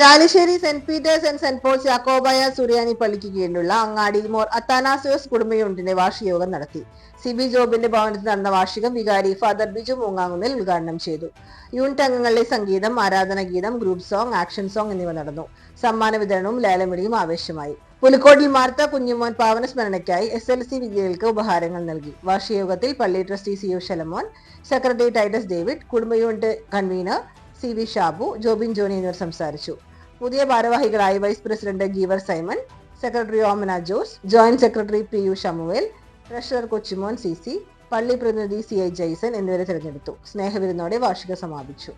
Chalissery saint Peter's and saint Paul's Yakobaya സുറിയാനി പള്ളിക്ക് കീഴിലുള്ള അങ്ങാടി മോർ അത്താനാസിയോസ് വാർഷിക യോഗം നടത്തി. സി ബി ജോബിന്റെ ഭവനത്തിൽ നടന്ന വാർഷികം വികാരി ഫാദർ ബിജു മൂങ്ങാങ്ങുന്നിൽ ഉദ്ഘാടനം ചെയ്തു. യൂണിറ്റ് അംഗങ്ങളുടെ സംഗീതം ആരാധന ഗീതം ഗ്രൂപ്പ് സോങ് ആക്ഷൻ സോങ് എന്നിവ നടന്നു. സമ്മാന വിതരണവും ലേലമിടിയും ആവേശമായി. പുലിക്കോട്ടിൽ മാർത്ത കുഞ്ഞുമോൻ പാവന സ്മരണയ്ക്കായി എസ് എൽ സി വിജയികൾക്ക് ഉപഹാരങ്ങൾ നൽകി. വാർഷിക യോഗത്തിൽ പള്ളി trustee C U Shalamon secretary Titus David കുടുംബ unit convener C V Shabu Jobin Johny എന്നിവർ സംസാരിച്ചു. പുതിയ ഭാരവാഹികളായി vice president Geevar Simon secretary Omana Jose joint secretary P U Shamuel treasurer Kochumon C C പള്ളി പ്രതിനിധി സി ഐ ജയ്സൺ എന്നിവരെ തിരഞ്ഞെടുത്തു. സ്നേഹവിരുന്നോടെ വാർഷികം സമാപിച്ചു.